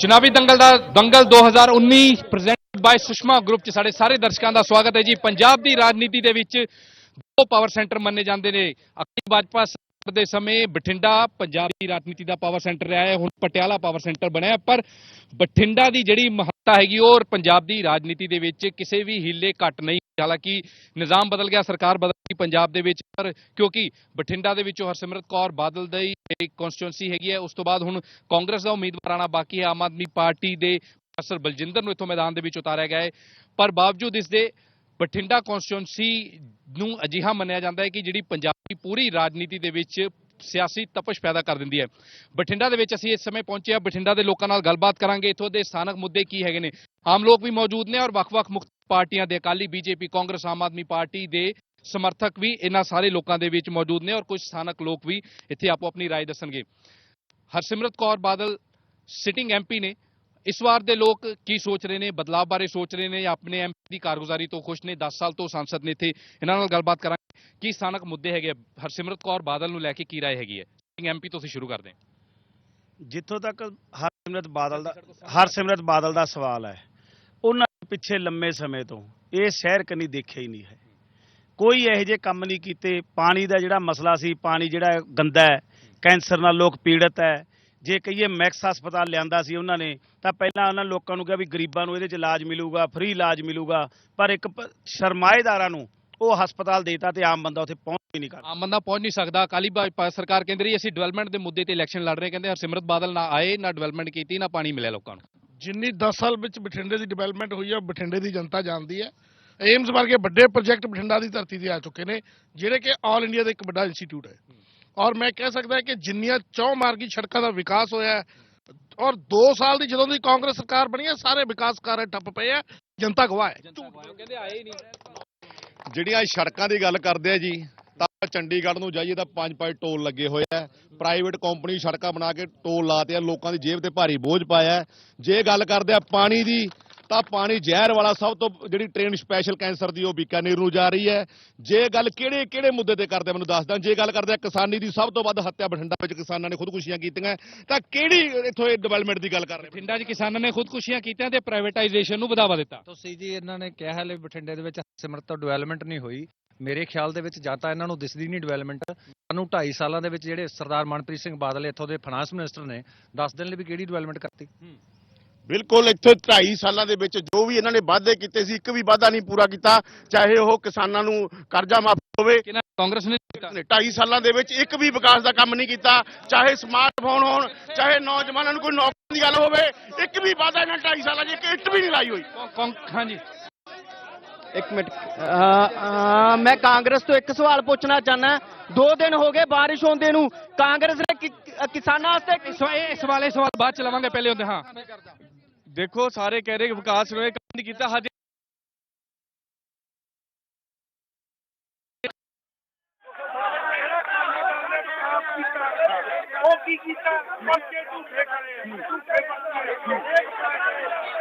ਚੁਣਾਵੀ ਦੰਗਲ ਦਾ ਦੰਗਲ 2019 ਪ੍ਰੈਜ਼ੈਂਟਡ ਬਾਈ ਸੁਸ਼ਮਾ ਗਰੁੱਪ ਚ ਸਾਡੇ ਸਾਰੇ ਦਰਸ਼ਕਾਂ ਦਾ ਸਵਾਗਤ ਹੈ ਜੀ। ਪੰਜਾਬ ਦੀ ਰਾਜਨੀਤੀ ਦੇ ਵਿੱਚ ਦੋ ਪਾਵਰ ਸੈਂਟਰ ਮੰਨੇ ਜਾਂਦੇ ਨੇ। ਅਕਾਲੀ ਭਾਜਪਾ ਦੇ ਸਮੇਂ ਬਠਿੰਡਾ ਪੰਜਾਬ ਦੀ ਰਾਜਨੀਤੀ ਦਾ ਪਾਵਰ ਸੈਂਟਰ ਰਿਹਾ ਹੈ, ਹੁਣ ਪਟਿਆਲਾ ਪਾਵਰ ਸੈਂਟਰ ਬਣਿਆ ਪਰ ਬਠਿੰਡਾ ਦੀ ਜਿਹੜੀ ਮਹੱਤਤਾ ਹੈਗੀ ਉਹ ਔਰ ਪੰਜਾਬ ਦੀ ਰਾਜਨੀਤੀ ਦੇ ਵਿੱਚ ਕਿਸੇ ਵੀ ਹੀਲੇ ਘੱਟ ਨਹੀਂ। ਹਾਲਾਂਕਿ ਨਿਜ਼ਾਮ ਬਦਲ ਗਿਆ, ਸਰਕਾਰ ਬਦਲ ਗਈ ਪੰਜਾਬ ਦੇ ਵਿੱਚ, ਪਰ ਕਿਉਂਕਿ ਬਠਿੰਡਾ ਦੇ ਵਿੱਚੋਂ ਹਰਸਿਮਰਤ ਕੌਰ ਬਾਦਲ ਦੀ ਇੱਕ ਕਨਸਟੀਟੂਐਂਸੀ ਹੈਗੀ ਹੈ, ਉਸ ਤੋਂ ਬਾਅਦ ਹੁਣ ਕਾਂਗਰਸ ਦਾ ਉਮੀਦਵਾਰ ਆਣਾ ਬਾਕੀ ਹੈ, ਆਮ ਆਦਮੀ ਪਾਰਟੀ ਦੇ ਪ੍ਰੋਫੈਸਰ ਬਲਜਿੰਦਰ ਨੂੰ ਇੱਥੋਂ ਮੈਦਾਨ ਦੇ ਵਿੱਚ ਉਤਾਰਿਆ ਗਿਆ ਹੈ। ਪਰ ਬਾਵਜੂਦ ਇਸ ਦੇ ਬਠਿੰਡਾ ਕਨਸਟੀਟੂਐਂਸੀ ਨੂੰ ਅਜਿਹਾ ਮੰਨਿਆ ਜਾਂਦਾ ਹੈ ਕਿ ਜਿਹੜੀ ਪੰਜਾਬ ਦੀ ਪੂਰੀ ਰਾਜਨੀਤੀ ਦੇ ਵਿੱਚ ਸਿਆਸੀ ਤਪਸ਼ ਪੈਦਾ ਕਰ ਦਿੰਦੀ ਹੈ ਬਠਿੰਡਾ ਦੇ ਵਿੱਚ ਅਸੀਂ ਇਸ ਸਮੇਂ ਪਹੁੰਚੇ ਹਾਂ ਬਠਿੰਡਾ ਦੇ ਲੋਕਾਂ ਨਾਲ ਗੱਲਬਾਤ ਕਰਾਂਗੇ ਇੱਥੋਂ ਦੇ ਸਥਾਨਕ ਮੁੱਦੇ ਕੀ ਹੈਗੇ ਨੇ ਆਮ ਲੋਕ ਵੀ ਮੌਜੂਦ ਨੇ ਔਰ ਵੱਖ-ਵੱਖ ਮੁੱਖ ਪਾਰਟੀਆਂ ਦੇ ਅਕਾਲੀ ਬੀਜੇਪੀ ਕਾਂਗਰਸ ਆਮ ਆਦਮੀ ਪਾਰਟੀ ਦੇ ਸਮਰਥਕ ਵੀ ਇਹਨਾਂ ਸਾਰੇ ਲੋਕਾਂ ਦੇ ਵਿੱਚ ਮੌਜੂਦ ਨੇ ਔਰ ਕੁਝ ਸਥਾਨਕ ਲੋਕ ਵੀ ਇੱਥੇ ਆਪੋ ਆਪਣੀ رائے ਦੱਸਣਗੇ ਹਰਸਿਮਰਤ ਕੌਰ ਬਾਦਲ ਸਿਟਿੰਗ ਐਮਪੀ ਨੇ ਇਸ ਵਾਰ ਦੇ ਲੋਕ ਕੀ ਸੋਚ ਰਹੇ ਨੇ ਬਦਲਾਅ ਬਾਰੇ ਸੋਚ ਰਹੇ ਨੇ ਜਾਂ ਆਪਣੇ ਐਮਪੀ ਦੀ ਕਾਰਗੁਜ਼ਾਰੀ ਤੋਂ ਖੁਸ਼ ਨੇ 10 ਸਾਲ ਤੋਂ ਸੰਸਦ ਨੇ ਇੱਥੇ ਇਹਨਾਂ ਨਾਲ ਗੱਲਬਾਤ ਕਰਾਂਗੇ ਕੀ ਸਥਾਨਕ ਮੁੱਦੇ ਹੈਗੇ ਆ? ਹਰਸਿਮਰਤ ਕੌਰ ਬਾਦਲ ਨੂੰ ਲੈ ਕੇ ਕੀ رائے ਹੈਗੀ ਹੈ ਸਿਟਿੰਗ ਐਮਪੀ ਤੋਂ ਅਸੀਂ ਸ਼ੁਰੂ ਕਰਦੇ ਹਾਂ ਜਿੱਥੋਂ ਤੱਕ ਹਰਸਿਮਰਤ ਬਾਦਲ ਦਾ ਹਰਸਿਮਰਤ ਬਾਦਲ ਦਾ ਸਵਾਲ ਹੈ ਉਹਨਾਂ ਨੇ ਪਿੱਛੇ ਲੰਮੇ ਸਮੇਂ ਤੋਂ ਇਹ ਸ਼ਹਿਰ ਕਨੀ ਦੇਖਿਆ ਹੀ ਨਹੀਂ ਹੈ ਕੋਈ ਇਹੋ ਜਿਹੇ ਕੰਮ ਨਹੀਂ ਕੀਤੇ ਪਾਣੀ ਦਾ ਜਿਹੜਾ ਮਸਲਾ ਸੀ ਪਾਣੀ ਜਿਹੜਾ ਗੰਦਾ ਹੈ ਕੈਂਸਰ ਨਾਲ ਲੋਕ ਪੀੜਤ ਹੈ ਜੇ ਕਹੀਏ ਮੈਕਸ ਹਸਪਤਾਲ ਲਿਆਂਦਾ ਸੀ ਉਹਨਾਂ ਨੇ ਤਾਂ ਪਹਿਲਾਂ ਉਹਨਾਂ ਲੋਕਾਂ ਨੂੰ ਕਿਹਾ ਵੀ ਗਰੀਬਾਂ ਨੂੰ ਇਹਦੇ 'ਚ ਇਲਾਜ ਮਿਲੂਗਾ ਫ੍ਰੀ ਇਲਾਜ ਮਿਲੂਗਾ ਪਰ ਇੱਕ ਸਰਮਾਏਦਾਰਾਂ ਨੂੰ ਉਹ ਹਸਪਤਾਲ ਦੇਤਾ ਤੇ ਆਮ ਬੰਦਾ ਉੱਥੇ ਪਹੁੰਚ ਹੀ ਨਹੀਂ ਕਰਦਾ। ਆਮ ਬੰਦਾ ਪਹੁੰਚ ਨਹੀਂ ਸਕਦਾ। ਅਕਾਲੀ ਭਾਜਪਾ ਸਰਕਾਰ ਕਹਿੰਦੀ ਰਹੀ ਅਸੀਂ ਡਿਵੈਲਪਮੈਂਟ ਦੇ ਮੁੱਦੇ ਤੇ ਇਲੈਕਸ਼ਨ ਲੜ ਰਹੇ ਕਹਿੰਦੇ ਹਰਸਿਮਰਤ ਬਾਦਲ ਨਾ ਆਏ ਨਾ ਡਿਵੈਲਪਮੈਂਟ ਕੀਤੀ ਨਾ ਪਾਣੀ ਮਿਲਿਆ ਲੋਕਾਂ ਨੂੰ। ਜਿੰਨੀ 10 ਸਾਲ ਵਿੱਚ ਬਠਿੰਡੇ ਦੀ ਡਿਵੈਲਪਮੈਂਟ ਹੋਈ ਹੈ ਬਠਿੰਡੇ ਦੀ ਜਨਤਾ ਜਾਣਦੀ ਹੈ। ਏਮਸ ਵਰਗੇ ਵੱਡੇ ਪ੍ਰੋਜੈਕਟ ਬਠਿੰਡਾ ਦੀ ਧਰਤੀ ਤੇ ਆ ਚੁੱਕੇ ਨੇ ਜਿਹੜੇ ਕਿ ਆਲ ਇੰਡੀਆ ਦਾ ਇੱਕ ਵੱਡਾ ਇੰਸਟੀਚਿਊਟ ਹੈ। ਔਰ ਮੈਂ ਕਹਿ ਸਕਦਾ ਕਿ ਜਿੰਨੀਆਂ ਚੌ ਮਾਰਗੀ ਸੜਕਾਂ ਦਾ ਵਿਕਾਸ ਹੋਇਆ ਹੈ ਔਰ 2 ਸਾਲ ਦੀ ਜਦੋਂ ਦੀ ਕਾਂਗਰਸ ਸਰਕਾਰ ਬਣੀ ਹੈ ਸਾਰੇ ਵਿਕਾਸ ਕਾਰਜ ਠੱਪ ਪਏ ਆ ਜਨਤਾ ਗਵਾਹ ਹੈ। ਕਹਿੰਦੇ ਆਏ ਨਹੀਂ। ਜਿਹੜੀਆਂ ਸੜਕਾਂ ਦੀ ਗੱਲ ਕਰਦੇ ਆ ਜੀ ਤਾਂ ਚੰਡੀਗੜ੍ਹ ਨੂੰ ਜਾਈਏ ਤਾਂ ਪੰਜ ਪੰਜ ਟੋਲ ਲੱਗੇ ਹੋਏ ਆ। ਪ੍ਰਾਈਵੇਟ ਕੰਪਨੀ ਸੜਕਾਂ ਬਣਾ ਕੇ ਟੋਲ ਲਾਤੇ ਆ ਲੋਕਾਂ ਦੀ ਜੇਬ ਤੇ ਭਾਰੀ ਬੋਝ ਪਾਇਆ ਹੈ। ਜੇ ਗੱਲ ਕਰਦੇ ਆ ਪਾਣੀ ਦੀ ਤਾਂ ਪਾਣੀ ਜ਼ਹਿਰ ਵਾਲਾ ਸਭ ਤੋਂ ਜਿਹੜੀ ਟ੍ਰੇਨ ਸਪੈਸ਼ਲ ਕੈਂਸਰ ਦੀ ਉਹ ਬੀਕਾਨੇਰ ਨੂੰ ਜਾ ਰਹੀ ਹੈ। ਜੇ ਗੱਲ ਕਿਹੜੇ ਕਿਹੜੇ ਮੁੱਦੇ ਤੇ ਕਰਦੇ ਮੈਨੂੰ ਦੱਸ ਦਾਂ ਜੇ ਗੱਲ ਕਰਦੇ ਆ ਕਿਸਾਨੀ ਦੀ ਸਭ ਤੋਂ ਵੱਧ ਹੱਤਿਆ ਬਠਿੰਡਾ ਵਿੱਚ ਕਿਸਾਨਾਂ ਨੇ ਖੁਦਕੁਸ਼ੀਆਂ ਕੀਤੀਆਂ। ਤਾਂ ਕਿਹੜੀ ਇੱਥੋਂ ਇਹ ਡਿਵੈਲਪਮੈਂਟ ਦੀ ਗੱਲ ਕਰ ਰਹੇ ਬਠਿੰਡਾ 'ਚ ਕਿਸਾਨਾਂ ਨੇ ਖੁਦਕੁਸ਼ੀਆਂ ਕੀਤੀਆਂ ਤੇ ਪ੍ਰਾਈਵੇਟਾਈਜੇਸ਼ਨ ਨੂੰ ਵਧਾਵਾ ਦਿੱਤਾ। ਤੁਸੀਂ ਜੀ ਇਹਨਾਂ ਨੇ ਕਿਹਾ ਹਲੇ ਬਠਿੰਡੇ ਦੇ ਵਿੱਚ ਸਿਮਰਤ ਤੋਂ ਡਿਵੈਲਪਮੈਂਟ ਨਹੀਂ ਹੋਈ। ਮੇਰੇ ਖਿਆਲ ਦੇ ਵਿੱਚ ਜਾਂ ਤਾਂ ਇਹਨਾਂ ਨੂੰ ਦਿਸਦੀ ਨਹੀਂ ਡਿਵੈਲਪਮੈਂਟ ਸਾਨੂੰ 2.5 ਸਾਲਾਂ ਦੇ ਵਿੱਚ ਜਿਹੜੇ ਸਰਦਾਰ ਮਨਪ੍ਰੀਤ ਸਿੰਘ ਬਾਦਲ ਇੱਥੋਂ ਦੇ ਫਾਈਨਾਂਸ ਮਿਨਿਸਟਰ ਨੇ ਦੱਸ ਦੇਣ ਲਈ ਵੀ ਕਿਹੜੀ ਡਿਵੈਲਪਮੈਂਟ ਕਰਤੀ? ਬਿਲਕੁਲ ਇੱਥੇ 2.5 ਸਾਲਾਂ ਦੇ ਵਿੱਚ ਜੋ ਵੀ ਇਹਨਾਂ ਨੇ ਵਾਅਦੇ ਕੀਤੇ ਸੀ ਇੱਕ ਵੀ ਵਾਅਦਾ ਨਹੀਂ ਪੂਰਾ ਕੀਤਾ ਚਾਹੇ ਉਹ ਕਿਸਾਨਾਂ ਨੂੰ ਕਰਜ਼ਾ ਮਾਫ ਹੋਵੇ। ਕਾਂਗਰਸ ਨੇ ਕੀਤਾ। 2.5 ਸਾਲਾਂ ਦੇ ਵਿੱਚ ਇੱਕ ਵੀ ਵਿਕਾਸ ਦਾ ਕੰਮ ਨਹੀਂ ਕੀਤਾ ਚਾਹੇ ਸਮਾਰਟਫੋਨ ਹੋਣ ਚਾਹੇ ਨੌਜਵਾਨਾਂ ਨੂੰ ਕੋਈ ਨੌਕਰੀ ਦੀ ਗੱਲ ਹੋਵੇ ਇੱਕ ਵੀ ਵਾਅਦਾ ਇਹਨਾਂ 2.5 ਸਾਲਾਂ 'ਚ ਇੱਕ ਇੱਟ ਵੀ ਨਹੀਂ ਲਾਈ ਹੋਈ। ਹਾਂਜੀ। ਇੱਕ ਮਿੰਟ। ਮੈਂ ਕਾਂਗਰਸ ਤੋਂ ਇੱਕ ਸਵਾਲ ਪੁੱਛਣਾ ਚਾਹਨਾ ਦੋ ਦਿਨ ਹੋ ਗਏ ਬਾਰਿਸ਼ ਹੁੰਦੇ ਨੂੰ। ਕਾਂਗਰਸ ਨੇ ਕਿਸਾਨਾਂ ਵਾਸਤੇ ਸੋ ਇਹ ਸਵਾਲ ਇਹ ਸਵਾਲ ਬਾਅਦ ਚ ਲਵਾਂਗੇ ਪਹਿਲੇ ਹੁੰਦੇ ਹਾਂ। ਦੇਖੋ ਸਾਰੇ ਕਹਿ ਰਹੇ ਕਿ ਵਿਕਾਸ ਹੋਏ ਕੰਮ ਨਹੀਂ ਕੀਤਾ ਹਜੇ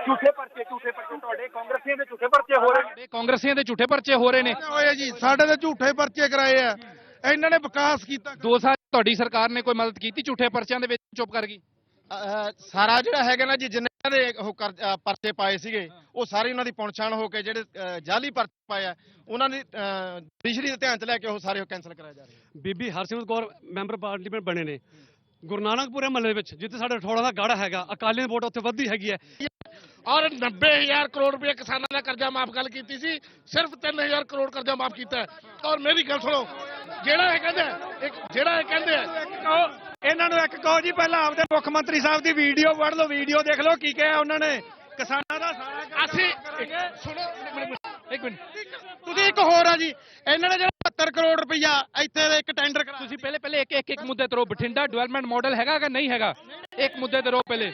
ਝੂਠੇ ਪਰਚੇ। ਝੂਠੇ ਪਰਚੇ ਤੁਹਾਡੇ ਕਾਂਗਰਸੀਆਂ ਦੇ ਝੂਠੇ ਪਰਚੇ ਹੋ ਰਹੇ ਇਹ ਕਾਂਗਰਸੀਆਂ ਦੇ ਝੂਠੇ ਪਰਚੇ ਹੋ ਰਹੇ ਨੇ। ਹੋਏ ਜੀ? ਸਾਡੇ ਤੇ ਝੂਠੇ ਪਰਚੇ ਕਰਾਏ ਆ। ਇਹਨਾਂ ਨੇ ਵਿਕਾਸ ਕੀਤਾ। ਦੋ ਸਾਲ ਤੁਹਾਡੀ ਸਰਕਾਰ ਨੇ ਕੋਈ ਮਦਦ ਕੀਤੀ ਝੂਠੇ ਪਰਚਿਆਂ ਦੇ ਵਿੱਚ? ਚੁੱਪ ਕਰ ਗਈ। ਸਾਰਾ ਜਿਹੜਾ ਹੈਗਾ ਨਾ ਜੀ ਜਿੰਨੇ ਇਹਨਾਂ ਦੇ ਉਹ ਪਰਚੇ ਪਾਏ ਸੀਗੇ। ਉਹ ਸਾਰੇ ਉਹਨਾਂ ਦੀ ਪਹੁੰਚਾਣ ਹੋ ਕੇ ਜਿਹੜੇ ਜਾਲੀ ਪਰਚੇ ਪਾਏ ਆ ਉਹਨਾਂ ਦੀ ਜੁਡੀਸ਼ਰੀ ਦੇ ਧਿਆਨ ਚ ਲੈ ਕੇ ਉਹ ਸਾਰੇ ਕੈਨਸਲ ਕਰਾਏ ਜਾ ਰਹੇ ਬੀਬੀ ਹਰਸਿਮਰਤ ਕੌਰ ਮੈਂਬਰ ਪਾਰਲੀਮੈਂਟ ਬਣੇ ਨੇ। ਗੁਰੂ ਨਾਨਕਪੁਰੇ ਮਹੱਲੇ ਵਿੱਚ ਜਿੱਥੇ ਸਾਡਾ ਠੋੜਾ ਦਾ ਗੜ ਹੈਗਾ ਅਕਾਲੀਆਂ ਦੀ ਵੋਟ ਉੱਥੇ ਵੱਧਦੀ ਹੈਗੀ ਹੈ। ਔਰ 90000 ਕਰੋੜ ਰੁਪਏ ਕਿਸਾਨਾਂ ਦਾ ਕਰਜ਼ਾ ਮਾਫ ਗੱਲ ਕੀਤੀ ਸੀ ਸਿਰਫ 3000 ਕਰੋੜ ਕਰਜ਼ਾ ਮਾਫ ਕੀਤਾ। ਔਰ ਮੇਰੀ ਗੱਲ ਸੁਣੋ ਜਿਹੜਾ ਇਹ ਕਹਿੰਦੇ ਜਿਹੜਾ ਇਹ ਕਹਿੰਦੇ ਆ, ਇਹਨਾਂ ਨੂੰ ਇੱਕ ਕਹੋ ਜੀ ਪਹਿਲਾਂ ਆਪਦੇ ਮੁੱਖ ਮੰਤਰੀ ਸਾਹਿਬ ਦੀ ਵੀਡੀਓ ਪੜ੍ਹ ਲਓ ਵੀਡੀਓ ਦੇਖ ਲਓ ਕੀ ਕਿਹਾ ਉਹਨਾਂ ਨੇ। ਕਿਸਾਨਾਂ ਦਾ ਸਾਰਾ ਅਸੀਂ। ਸੁਣੋ ਇੱਕ ਮਿੰਟ, ਤੁਸੀਂ ਇੱਕ ਹੋਰ ਆ ਜੀ ਇਹਨਾਂ ਨੇ ਜਿਹੜਾ 70 ਕਰੋੜ ਰੁਪਈਆ ਇੱਥੇ ਦੇ ਇੱਕ ਟੈਂਡਰ ਕਰਾ ਤੁਸੀਂ ਪਹਿਲੇ ਪਹਿਲੇ ਇੱਕ ਇੱਕ ਇੱਕ ਮੁੱਦੇ ਤੇ ਰਹੋ। ਬਠਿੰਡਾ ਡਿਵੈਲਪਮੈਂਟ ਮਾਡਲ ਹੈਗਾ ਕਿ ਨਹੀਂ ਹੈਗਾ? ਇੱਕ ਮੁੱਦੇ ਤੇ ਰਹੋ ਪਹਿਲੇ।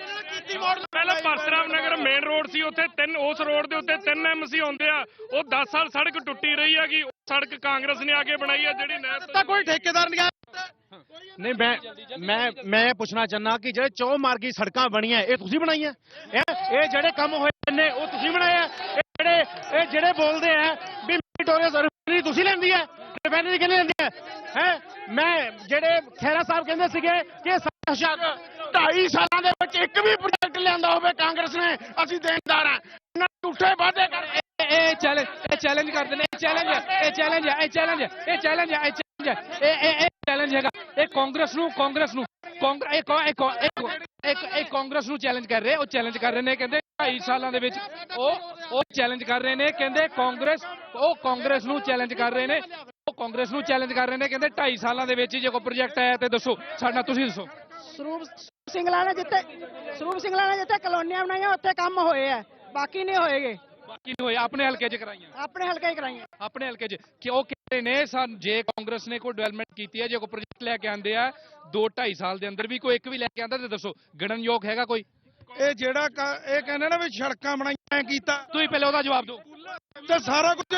ਪਹਿਲਾਂ ਪਰਸਰਾਮ ਨਗਰ ਮੇਨ ਰੋਡ ਸੀ ਉੱਥੇ ਤਿੰਨ ਉਸ ਰੋਡ ਦੇ ਉੱਤੇ ਤਿੰਨ ਐਮਸੀ ਹੁੰਦੇ ਆ। ਉਹ 10 ਸਾਲ ਸੜਕ ਟੁੱਟੀ ਰਹੀ ਹੈਗੀ। ਉਹ ਸੜਕ ਕਾਂਗਰਸ ਨੇ ਆ ਕੇ ਬਣਾਈ ਆ ਜਿਹੜੀ ਨਹਿਰ ਤੋਂ- ਕੋਈ ਠੇਕੇਦਾਰ ਨਹੀਂ ਆਇਆ ਨਹੀਂ, ਮੈਂ ਮੈਂ ਮੈਂ ਇਹ ਪੁੱਛਣਾ ਚਾਹੁੰਦਾ ਕਿ ਜਿਹੜੇ ਚੌ ਮਾਰਗੀ ਸੜਕਾਂ ਬਣੀਆਂ, ਇਹ ਤੁਸੀਂ ਬਣਾਈਆਂ? ਇਹ ਜਿਹੜੇ ਕੰਮ ਹੋਏ ਨੇ, ਉਹ ਤੁਸੀਂ ਬਣਾਏ ਆ ਜਿਹੜੇ ਇਹ ਜਿਹੜੇ ਬੋਲਦੇ ਆ ਵੀ ਮੈਰੀਟੋਰੀਅਸ ਰਿਫਾਈਨਰੀ ਤੁਸੀਂ ਲੈਂਦੀ ਹੈ ਰਿਫਾਈਨਰੀ ਕਿਹਨੇ ਲੈਂਦੀ ਹੈ ਹੈ? ਮੈਂ ਜਿਹੜੇ ਖੈਰਾ ਸਾਹਿਬ ਕਹਿੰਦੇ ਸੀਗੇ ਕਿ ਹੁਸ਼ਿਆਰ 2.5 ਸਾਲਾਂ ਦੇ ਵਿੱਚ ਇੱਕ ਵੀ ਪ੍ਰੋਜੈਕਟ ਲਿਆਂਦਾ ਹੋਵੇ ਕਾਂਗਰਸ ਨੇ, ਅਸੀਂ ਦੇਣਦਾਰ ਹਾਂ ਇਹਨਾਂ ਝੂਠੇ ਵਾਅਦੇ ਕਰ ਇਹ ਚੈਲੰਜ ਇਹ ਚੈਲੰਜ ਕਰਦੇ ਨੇ, ਇਹ ਚੈਲੰਜ ਹੈ ਇਹ ਚੈਲੰਜ ਹੈ ਇਹ ਚੈਲੰਜ ਹੈ ਇਹ ਚੈਲੰਜ ਹੈ ਇਹ ਚੈਲੰਜ ਹੈ ਇਹ ਇਹ ਹੈਗਾ ਇਹ ਕਾਂਗਰਸ ਨੂੰ ਕਾਂਗਰਸ ਨੂੰ। ਇਹ ਕਾਂਗਰਸ ਨੂੰ ਚੈਲੰਜ ਕਰ ਰਹੇ। ਉਹ ਚੈਲੰਜ ਕਰ ਰਹੇ ਨੇ, ਕਹਿੰਦੇ 2.5 ਸਾਲਾਂ ਦੇ ਵਿੱਚ ਉਹ ਉਹ ਚੈਲੰਜ ਕਰ ਰਹੇ ਨੇ, ਕਹਿੰਦੇ ਕਾਂਗਰਸ ਉਹ ਕਾਂਗਰਸ ਨੂੰ ਚੈਲੰਜ ਕਰ ਰਹੇ ਨੇ। ਉਹ ਕਾਂਗਰਸ ਨੂੰ ਚੈਲੰਜ ਕਰ ਰਹੇ ਨੇ, ਕਹਿੰਦੇ 2.5 ਸਾਲਾਂ ਦੇ ਵਿੱਚ ਜੇ ਕੋਈ ਪ੍ਰੋਜੈਕਟ ਆਇਆ ਤੇ ਦੱਸੋ। ਸਾਡਾ ਤੁਸੀਂ ਦੱਸੋ। ਸਰੂਪ ਸਿੰਗਲਾ ਨੇ ਜਿੱਥੇ ਸਰੂਪ ਸਿੰਗਲਾ ਨੇ ਜਿੱਥੇ ਕਲੋਨੀਆਂ ਬਣਾਈਆਂ, ਉੱਥੇ ਕੰਮ ਹੋਏ ਆ। ਬਾਕੀ ਨਹੀਂ ਹੋਏਗੇ। ਬਾਕੀ ਨਹੀਂ ਹੋਏ ਆਪਣੇ ਹਲਕੇ 'ਚ ਕਰਾਈਆਂ। ਆਪਣੇ ਹਲਕੇ ਹੀ ਕਰਾਈਆਂ। ਆਪਣੇ ਹਲਕੇ 'ਚ। ਕਿ ਉਹ ਕਹਿੰਦੇ ਨੇ ਸਨ ਜੇ ਕਾਂਗਰਸ ਨੇ ਕੋਈ ਡਿਵੈਲਪਮੈਂਟ ਕੀਤੀ ਹੈ ਜੇ ਕੋਈ ਪ੍ਰੋਜੈਕਟ ਲੈ ਕੇ ਆਂਦੇ ਆ 2 2.5 ਸਾਲ ਦੇ ਅੰਦਰ ਵੀ ਕੋਈ ਇੱਕ ਵੀ ਲੈ ਕੇ ਆਂਦਾ ਤੇ ਦੱਸੋ ਗਣਨਯੋਗ ਹੈਗਾ ਕੋਈ? ਇਹ ਜਿਹੜਾ ਇਹ ਕਹਿੰਦੇ ਨਾ ਵੀ ਸੜਕਾਂ ਬਣਾਈਆਂ ਕੀਤਾ। ਤੁਸੀਂ ਪਹਿਲੇ ਉਹਦਾ ਜਵਾਬ ਦਿਓ। ਤੇ ਸਾਰਾ ਕੁਝ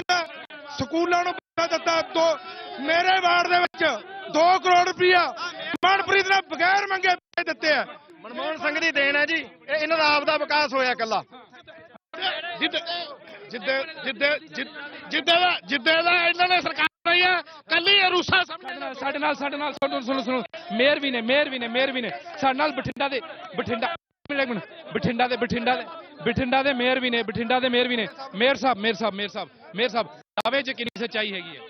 ਸਕੂਲਾਂ ਨੂੰ ਪੈਸਾ ਦਿੱਤਾ ਦੋ ਮੇਰੇ ਵਾਰਡ ਦੇ ਵਿੱਚ 2 ਕਰੋੜ ਰੁਪਇਆ ਮਨਪ੍ਰੀਤ ਨੇ ਬਗੈਰ ਮੰਗੇ ਦਿੱਤੇ ਆ। ਮਨਮੋਹਨ ਸਿੰਘ ਦੀ ਦੇਣ ਹੈ ਜੀ। ਇਹ ਇਹਨਾਂ ਦਾ ਆਪ ਦਾ ਵਿਕਾਸ ਹੋਇਆ ਇਕੱਲਾ। ਜਿੱਦੇ ਜਿੱਦੇ ਜਿੱਦੇ ਜਿੱਦੇ ਦਾ ਜਿੱਦੇ ਦਾ ਇਹਨਾਂ ਨੇ ਸਰਕਾਰ ਆ ਕੱਲੀ ਰੂਸਾ ਸਾਡੇ ਨਾਲ ਸਾਡੇ ਨਾਲ ਸਾਡੇ ਨਾਲ ਸੁਣੋ ਸੁਣੋ ਸੁਣੋ। ਮੇਅਰ ਵੀ ਨੇ ਮੇਅਰ ਵੀ ਨੇ ਮੇਅਰ ਵੀ ਨੇ। ਸਾਡੇ ਨਾਲ ਬਠਿੰਡਾ ਦੇ ਬਠਿੰਡਾ ਬਠਿੰਡਾ ਦੇ ਬਠਿੰਡਾ ਦੇ ਬਠਿੰਡਾ ਦੇ ਮੇਅਰ ਵੀ ਨੇ ਬਠਿੰਡਾ ਦੇ ਮੇਅਰ ਵੀ ਨੇ। ਮੇਅਰ ਸਾਹਿਬ ਮੇਅਰ ਸਾਹਿਬ ਮੇਅਰ ਸਾਹਿਬ ਮੇਅਰ ਸਾਹਿਬ ਦਾਅਵੇ 'ਚ ਕਿੰਨੀ ਸੱਚਾਈ ਹੈਗੀ ਹੈ?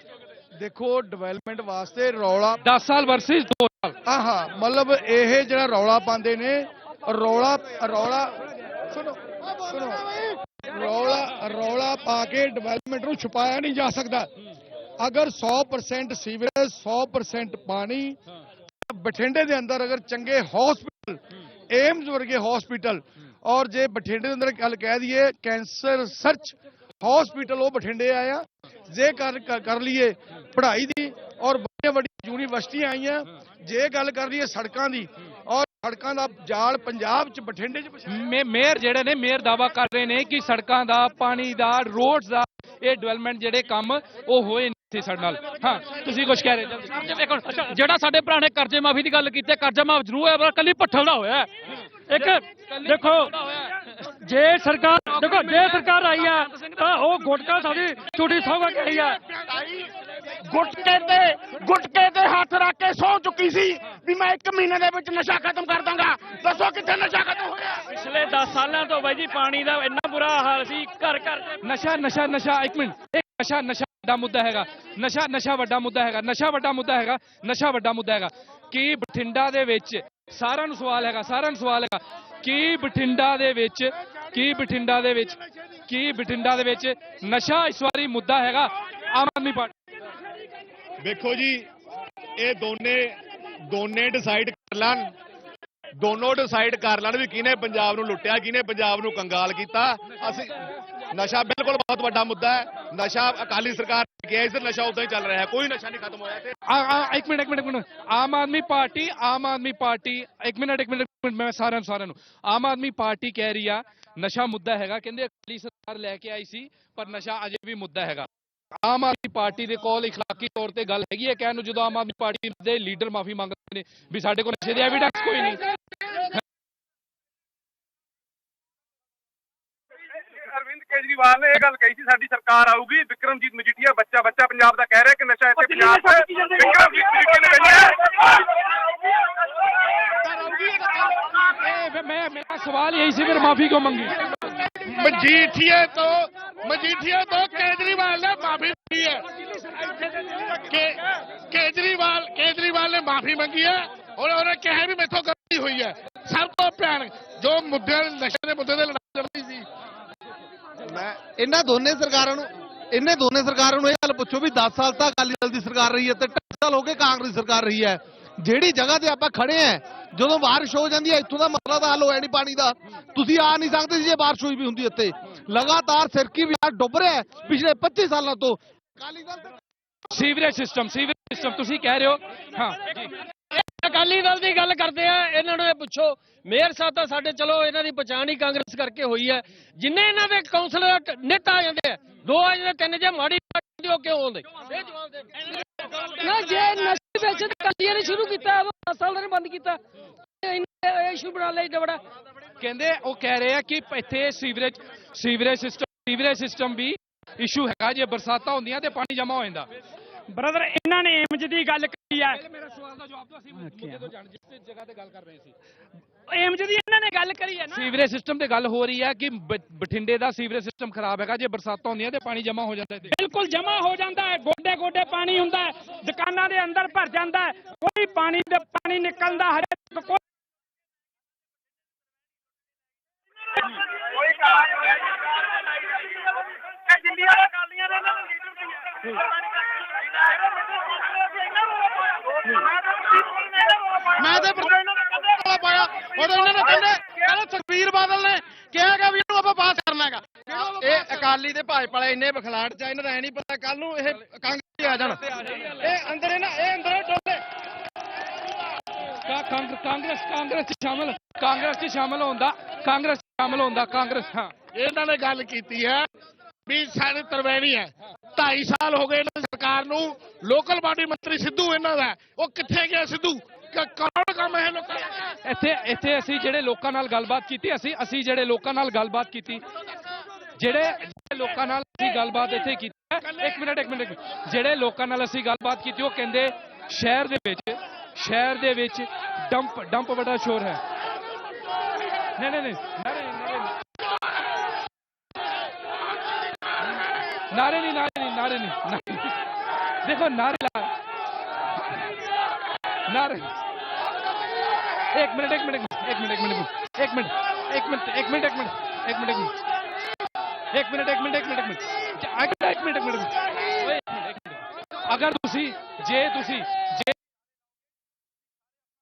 ਦੇਖੋ ਡਿਵੈਲਪਮੈਂਟ ਵਾਸਤੇ ਰੌਲਾ 10 ਸਾਲ ਵਰਸਸ 2 ਸਾਲ। ਆਹਾ ਮਤਲਬ ਇਹ ਜਿਹੜਾ ਰੌਲਾ ਪਾਉਂਦੇ ਨੇ ਰੌਲਾ ਰੌਲਾ ਸੁਣੋ। ਰੌਲਾ ਰੌਲਾ ਪਾ ਕੇ ਡਿਵੈਲਪਮੈਂਟ ਨੂੰ ਛੁਪਾਇਆ ਨਹੀਂ ਜਾ ਸਕਦਾ। ਅਗਰ 100% ਸੀਵਰੇਜ 100% ਪਾਣੀ ਬਠਿੰਡੇ ਦੇ ਅੰਦਰ ਅਗਰ ਚੰਗੇ ਹਸਪੀਟਲ ਏਮਸ ਵਰਗੇ ਹਸਪੀਟਲ ਔਰ ਜੇ ਬਠਿੰਡੇ ਦੇ ਅੰਦਰ ਗੱਲ ਕਹਿ ਦਈਏ ਕੈਂਸਰ ਸਰਚ ਹਸਪੀਟਲ ਉਹ ਬਠਿੰਡੇ ਆਇਆ। ਜੇ ਕਰ, ਕਰ- ਕਰ ਲਈਏ ਪੜ੍ਹਾਈ ਦੀ, ਔਰ ਵੱਡੀਆਂ ਵੱਡੀਆਂ ਯੂਨੀਵਰਸਿਟੀਆਂ ਆਈਆਂ। ਜੇ ਗੱਲ ਕਰ ਲਈਏ ਸੜਕਾਂ ਦੀ, ਔਰ ਸੜਕਾਂ ਦਾ ਜਾਲ ਪੰਜਾਬ ਚ ਬਠਿੰਡੇ ਚ ਮੇਅਰ ਜਿਹੜੇ ਨੇ ਮੇਅਰ ਦਾਵਾ ਕਰ ਰਹੇ ਨੇ ਕਿ ਸੜਕਾਂ ਦਾ ਪਾਣੀ ਦਾ ਰੋਡਸ ਦਾ ਇਹ ਡਿਵੈਲਪਮੈਂਟ ਜਿਹੜੇ ਕੰਮ ਉਹ ਹੋਏ ਨੇ ਇੱਥੇ ਸਾਡੇ ਨਾਲ। ਹਾਂ ਤੁਸੀਂ ਕੁਝ ਕਹਿ ਰਹੇ ਜਿਹੜਾ ਸਾਡੇ ਭਰਾ ਨੇ ਕਰਜ਼ੇ ਮਾਫੀ ਦੀ ਗੱਲ ਕੀਤੀ ਹੈ, ਕਰਜ਼ਾ ਮਾਫ ਜ਼ਰੂਰ ਹੋਇਆ ਪਰ ਕੱਲੀ ਭੱਠਲ ਦਾ ਹੋਇਆ ਹੈ। ਇੱਕ ਦੇਖੋ ਜੇ ਸਰਕਾਰ ਦੇਖੋ ਜੇ ਸਰਕਾਰ ਆਈ ਆ ਤਾਂ ਉਹ ਗੁਟਕਾ ਸਾਡੀ ਛੋਟੀ ਸੌਗਾ ਕਹੀ ਆ। ਗੁਟਕੇ ਤੇ ਗੁਟਕੇ ਤੇ ਹੱਥ ਰੱਖ ਕੇ ਸੌ ਚੁੱਕੀ ਸੀ ਵੀ ਮੈਂ 1 ਮਹੀਨੇ ਦੇ ਵਿੱਚ ਨਸ਼ਾ ਖਤਮ ਕਰ ਦਾਂਗਾ। ਦੱਸੋ ਕਿੱਥੇ ਨਸ਼ਾ ਖਤਮ ਹੋਇਆ? ਪਿਛਲੇ 10 ਸਾਲਾਂ ਤੋਂ ਬਾਈ ਜੀ ਪਾਣੀ ਦਾ ਇੰਨਾ ਬੁਰਾ ਹਾਲ ਸੀ ਘਰ ਘਰ ਨਸ਼ਾ ਨਸ਼ਾ ਨਸ਼ਾ ਇੱਕ ਮਿੰਟ। ਨਸ਼ਾ ਨਸ਼ਾ ਵੱਡਾ ਮੁੱਦਾ ਹੈਗਾ। ਨਸ਼ਾ ਨਸ਼ਾ ਵੱਡਾ ਮੁੱਦਾ ਹੈਗਾ। ਨਸ਼ਾ ਵੱਡਾ ਮੁੱਦਾ ਹੈਗਾ। ਨਸ਼ਾ ਵੱਡਾ ਮੁੱਦਾ ਹੈਗਾ। ਕੀ ਬਠਿੰਡਾ ਦੇ ਵਿੱਚ ਸਾਰਿਆਂ ਨੂੰ ਸਵਾਲ ਹੈਗਾ, ਸਾਰਿਆਂ ਨੂੰ ਸਵਾਲ ਹੈਗਾ। ਕੀ ਬਠਿੰਡਾ ਦੇ ਵਿੱਚ, ਕੀ ਬਠਿੰਡਾ ਦੇ ਵਿੱਚ, ਕੀ ਬਠਿੰਡਾ ਦੇ ਵਿੱਚ ਨਸ਼ਾ ਇਸ ਵਾਰੀ ਮੁੱਦਾ ਹੈਗਾ ਆਮ ਆਦਮੀ ਪਾਰਟੀ ਵੇਖੋ ਜੀ, ਇਹ ਦੋਨੇ ਦੋਨੇ ਡਿਸਾਈਡ ਕਰ ਲੈਣ। ਦੋਨੋਂ ਡਿਸਾਈਡ ਕਰ ਲੈਣ ਵੀ ਕਿਹਨੇ ਪੰਜਾਬ ਨੂੰ ਲੁੱਟਿਆ ਕਿਹਨੇ ਪੰਜਾਬ ਨੂੰ ਕੰਗਾਲ ਕੀਤਾ ਅਸੀਂ ਨਸ਼ਾ ਬਿਲਕੁਲ ਬਹੁਤ ਵੱਡਾ ਮੁੱਦਾ ਹੈ ਨਸ਼ਾ ਅਕਾਲੀ ਸਰਕਾਰ ਨੇ ਕਿਹਾ ਇਸ ਨਸ਼ਾ ਉਦਾਂ ਹੀ ਚੱਲ ਰਿਹਾ ਹੈ ਕੋਈ ਨਸ਼ਾ ਨਹੀਂ ਖਤਮ ਹੋਇਆ ਇੱਥੇ ਆ ਆ ਇੱਕ ਮਿੰਟ ਇੱਕ ਮਿੰਟ ਇੱਕ minute Aam Aadmi Party Aam Aadmi Party ਇੱਕ ਮਿੰਟ ਇੱਕ ਮਿੰਟ ਇੱਕ ਮਿੰਟ, ਮੈਂ ਸਾਰਿਆਂ ਨੂੰ ਸਾਰਿਆਂ ਨੂੰ ਆਮ ਆਦਮੀ ਪਾਰਟੀ ਕਹਿ ਰਹੀ ਆ ਨਸ਼ਾ ਮੁੱਦਾ ਹੈਗਾ ਕਹਿੰਦੇ ਅਕਾਲੀ ਸਰਕਾਰ ਲੈ ਕੇ ਆਈ ਸੀ ਪਰ ਨਸ਼ਾ ਅਜੇ ਵੀ ਮੁੱਦਾ ਹੈਗਾ ਆਮ ਆਦਮੀ ਪਾਰਟੀ ਦੇ ਕੋਲ اخلاقی ਤੌਰ ਤੇ ਗੱਲ ਹੈਗੀ ਹੈ ਕਹਿਣ ਨੂੰ ਜਦੋਂ ਆਮ ਆਦਮੀ ਪਾਰਟੀ ਦੇ ਲੀਡਰ ਮਾਫੀ ਮੰਗਦੇ ਨੇ ਵੀ ਸਾਡੇ ਕੋਲ ਨਸ਼ੇ ਦੇ ਐਵੀਡੈਂਸ ਕੋਈ ਨਹੀਂ। ਅਰਵਿੰਦ ਕੇਜਰੀਵਾਲ ਨੇ ਇਹ ਗੱਲ ਕਹੀ ਸੀ ਸਾਡੀ ਸਰਕਾਰ ਆਊਗੀ ਵਿਕਰਮਜੀਤ ਮਜੀਠੀਆ ਬੱਚਾ ਬੱਚਾ ਪੰਜਾਬ ਦਾ ਕਹਿ ਰਿਹਾ ਕਿ ਨਸ਼ਾ ਇੱਥੇ ਪੰਜਾਬ 'ਚ ਵਿਕਰਮਜੀਤ ਮਜੀਠੀਆ ਨੇ ਕਹੀ ਇਹ ਫਿਰ ਮੈਂ ਮੇਰਾ ਸਵਾਲ ਯਹੀ ਸੀ ਫਿਰ ਮਾਫੀ ਕਿਉਂ ਮੰਗੀ? ਮਜੀਠੀਏ ਤੋਂ ਮਜੀਠੀਏ ਤੋਂ ਕੇਜਰੀਵਾਲ ਨੇ ਮਾਫੀ ਮੰਗੀ ਹੈ। ਕੇਜਰੀਵਾਲ ਕੇਜਰੀਵਾਲ ਨੇ ਮਾਫੀ ਮੰਗੀ ਹੈ ਔਰ ਉਹਨੇ ਕਿਹਾ ਵੀ ਮੈਥੋਂ ਗਲਤੀ ਹੋਈ ਹੈ। ਸਭ ਤੋਂ ਭਿਆਨਕ ਜੋ ਮੁੱਦੇ ਨਸ਼ੇ ਦੇ ਮੁੱਦੇ ਤੇ ਲੜਾਈ ਲੜਦੀ ਸੀ। ਮੈਂ ਇਹਨਾਂ ਦੋਨੇ ਸਰਕਾਰਾਂ ਨੂੰ, ਇਹਨੇ ਦੋਨੇ ਸਰਕਾਰਾਂ ਨੂੰ ਇਹ ਗੱਲ ਪੁੱਛੋ ਵੀ 10 ਸਾਲ ਤੱਕ ਅਕਾਲੀ ਦਲ ਦੀ ਸਰਕਾਰ ਰਹੀ ਹੈ ਤੇ 2 ਸਾਲ ਹੋ ਗਏ ਕਾਂਗਰਸ ਸਰਕਾਰ ਰਹੀ ਹੈ। ਜਿਹੜੀ ਜਗ੍ਹਾ ਤੇ ਆਪਾਂ ਖੜੇ ਆ ਜਦੋਂ ਬਾਰਿਸ਼ ਹੋ ਜਾਂਦੀ ਹੈ, ਇੱਥੋਂ ਦਾ ਮਸਲਾ ਤਾਂ ਹੱਲ ਹੋਇਆ ਨਹੀਂ ਪਾਣੀ ਦਾ। ਤੁਸੀਂ ਆ ਨਹੀਂ ਸਕਦੇ ਸੀ ਜੇ ਬਾਰਿਸ਼ ਹੋਈ ਵੀ ਹੁੰਦੀ ਇੱਥੇ। ਲਗਾਤਾਰ ਸਿਰਕੀ ਵੀ ਡੁੱਬ ਰਿਹਾ ਪਿਛਲੇ 25 ਸਾਲਾਂ ਤੋਂ। Akali Dal sewerage system sewerage system ਤੁਸੀਂ ਕਹਿ ਰਹੇ ਹੋ? ਹਾਂ ਅਕਾਲੀ ਦਲ ਦੀ ਗੱਲ ਕਰਦੇ ਆ ਇਹਨਾਂ ਨੂੰ ਇਹ ਪੁੱਛੋ। ਮੇਅਰ ਸਾਹਿਬ ਤਾਂ ਸਾਡੇ ਚਲੋ ਇਹਨਾਂ ਦੀ ਪਛਾਣ ਹੀ ਕਾਂਗਰਸ ਕਰਕੇ ਹੋਈ ਹੈ। ਜਿੰਨੇ ਇਹਨਾਂ ਦੇ ਕਾਉਂਸਲਰ ਨਿੱਤ ਆ ਜਾਂਦੇ ਆ। ਦੋ ਆ ਜਾਂਦੇ ਤਿੰਨ ਜੇ ਮਾੜੀ ਪਾਰਟੀ ਉਹ ਕਿਉਂ ਆਉਂਦੇ? ਇਹ ਜਵਾਬ ਦੇ ਨਾ ਜੇ ਨਸ਼ੇ ਵਿੱਚ ਕੱਲੀਆਂ ਨੇ ਸ਼ੁਰੂ ਕੀਤਾ 10 ਸਾਲ ਨੇ ਬੰਦ ਕੀਤਾ। ਇਹ ਇਸ਼ੂ ਬਣਾ ਏਡਾ ਬੜਾ ਕਹਿੰਦੇ ਉਹ ਕਹਿ ਰਹੇ ਆ ਕਿ ਇੱਥੇ sewerage sewerage system sewerage system ਵੀ ਇਸ਼ੂ ਹੈਗਾ ਜੇ ਬਰਸਾਤਾਂ ਹੁੰਦੀਆਂ ਤੇ ਪਾਣੀ ਜਮਾ ਹੋ ਜਾਂਦਾ। ਬ੍ਰਦਰ ਇਹਨਾਂ ਨੇ ਏਮਜ ਦੀ ਗੱਲ ਕੀਤੀ ਹੈ। ਮੇਰਾ ਸਵਾਲ ਦਾ ਜਵਾਬ ਦਿਓ ਅਸੀਂ ਮੁੱਦੇ ਤੋਂ ਜਾਣ ਜਿਸ ਜਗ੍ਹਾ ਤੇ ਗੱਲ ਕਰ ਰਹੇ ਸੀ। ਏਮਜ ਦੀ ਇਹਨਾਂ ਨੇ ਗੱਲ ਕਰੀ ਹੈ ਨਾ। ਸੀਵਰੇਜ ਸਿਸਟਮ ਤੇ ਗੱਲ ਹੋ ਰਹੀ ਹੈ ਕਿ ਬਠਿੰਡੇ ਦਾ ਸੀਵਰੇਜ ਸਿਸਟਮ ਖਰਾਬ ਹੈਗਾ ਜੇ ਬਰਸਾਤਾਂ ਹੁੰਦੀਆਂ ਤੇ ਪਾਣੀ ਜਮ੍ਹਾਂ ਹੋ ਜਾਂਦਾ ਇੱਥੇ। ਬਿਲਕੁਲ ਜਮਾ ਹੋ ਜਾਂਦਾ ਹੈ ਗੋਡੇ ਗੋਡੇ ਪਾਣੀ ਹੁੰਦਾ ਹੈ ਦੁਕਾਨਾਂ ਦੇ ਅੰਦਰ ਭਰ ਜਾਂਦਾ ਹੈ ਕੋਈ ਪਾਣੀ ਦੇ ਪਾਣੀ ਨਿਕਲਦਾ ਹਰੇ ਕੋਈ ਮੈਂ ਤੇ ਪ੍ਰਧਾਨ ਪਾਇਆ। ਉਦੋਂ ਇਹਨਾਂ ਨੇ ਕਹਿੰਦੇ ਕਹਿੰਦੇ ਸੁਖਬੀਰ ਬਾਦਲ ਨੇ ਕਿਹਾਗਾ ਵੀ ਇਹਨੂੰ ਆਪਾਂ ਪਾਸ ਕਰਨਾ ਹੈਗਾ। ਇਹ ਅਕਾਲੀ ਦੇ ਭਾਜਪਾ ਵਾਲੇ ਇੰਨੇ ਬਖਲਾੜ ਚ ਇਹਨਾਂ ਦਾ ਐ ਨਹੀਂ ਪਤਾ ਕੱਲ ਨੂੰ ਇਹ ਕਾਂਗਰਸੀ ਆ ਜਾਣ। ਇਹ ਅੰਦਰ ਇਹਨਾਂ ਇਹ ਅੰਦਰ ਡੋਲੇ ਕਾ- ਕਾਂਗਰਸ ਕਾਂਗਰਸ ਕਾਂਗਰਸ ਚ ਸ਼ਾਮਲ ਕਾਂਗਰਸ ਚ ਸ਼ਾਮਲ ਹੁੰਦਾ ਕਾਂਗਰਸ ਚ ਸ਼ਾਮਲ ਹੁੰਦਾ ਕਾਂਗਰਸ ਹਾਂ। ਇਹਨਾਂ ਨੇ ਗੱਲ ਕੀਤੀ ਹੈ ਵੀ ਸਾਡੇ ਤਰਵੈਣੀ ਹੈ। 2.5 ਸਾਲ ਹੋ ਗਏ ਇਹਨਾਂ ਸਰਕਾਰ ਨੂੰ। ਲੋਕਲ ਬਾਡੀ ਮੰਤਰੀ ਸਿੱਧੂ ਇਹਨਾਂ ਦਾ ਉਹ ਕਿੱਥੇ ਗਿਆ ਸਿੱਧੂ? ਕੌਣ ਕੰਮ ਹੈ ਲੋਕਾਂ ਦਾ? ਇੱਥੇ ਇੱਥੇ ਅਸੀਂ ਜਿਹੜੇ ਲੋਕਾਂ ਨਾਲ ਗੱਲਬਾਤ ਕੀਤੀ, ਅਸੀਂ ਅਸੀਂ ਜਿਹੜੇ ਲੋਕਾਂ ਨਾਲ ਗੱਲਬਾਤ ਕੀਤੀ, ਜਿਹੜੇ ਲੋਕਾਂ ਨਾਲ ਅਸੀਂ ਗੱਲਬਾਤ ਇੱਥੇ ਕੀਤੀ ਇੱਕ ਮਿੰਟ ਇੱਕ ਮਿੰਟ ਜਿਹੜੇ ਲੋਕਾਂ ਨਾਲ ਅਸੀਂ ਗੱਲਬਾਤ ਕੀਤੀ, ਉਹ ਕਹਿੰਦੇ ਸ਼ਹਿਰ ਦੇ ਵਿੱਚ, ਸ਼ਹਿਰ ਦੇ ਵਿੱਚ ਡੰਪ ਡੰਪ ਵੱਡਾ ਸ਼ੋਰ ਹੈ। ਨਹੀਂ ਨਹੀਂ ਨਹੀਂ ਨਾਰੇ ਨਾਰੇ ਨਹੀਂ ਨਾਰੇ ਨਹੀਂ ਨਾਰੇ ਨਹੀਂ ਨਾਰੇ ਨਹੀਂ। ਦੇਖੋ ਨਾਰੇ ਲਾ ਨਾਰੇ एक मिनट एक मिनट एक मिनट एक मिनट एक मिनट एक मिनट एक मिनट एक मिनट एक मिनट एक मिनट एक मिनट एक मिनट एक मिनट अगर एक मिनट एक मिनट ਓਏ, ਇੱਕ ਮਿੰਟ, ਇੱਕ ਮਿੰਟ। ਅਗਰ ਤੁਸੀਂ ਜੇ ਤੁਸੀਂ ਜੇ